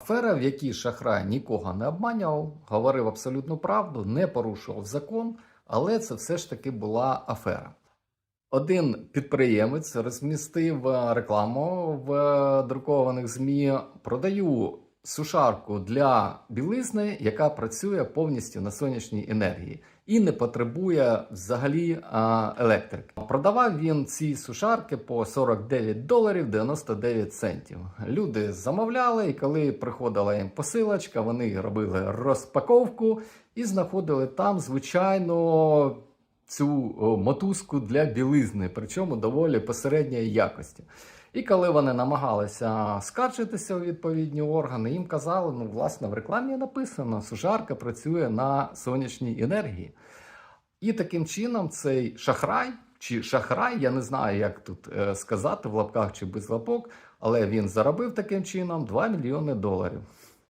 Афера, в якій шахрай нікого не обманював, говорив абсолютну правду, не порушував закон, але це все ж таки була афера. Один підприємець розмістив е, рекламу в е, друкованих ЗМІ. Продаю сушарку для білизни, яка працює повністю на сонячній енергії і не потребує взагалі а, електрики. Продавав він ці сушарки по 49 доларів 99 центів. Люди замовляли, і коли приходила їм посилочка, вони робили розпаковку і знаходили там звичайно цю мотузку для білизни, причому доволі посередньої якості. І коли вони намагалися скаржитися у відповідні органи, їм казали, ну, власне, в рекламі написано, сужарка працює на сонячній енергії. І таким чином цей шахрай чи шахрай, я не знаю, як тут е, сказати, в лапках чи без лапок, але він заробив таким чином 2 мільйони доларів.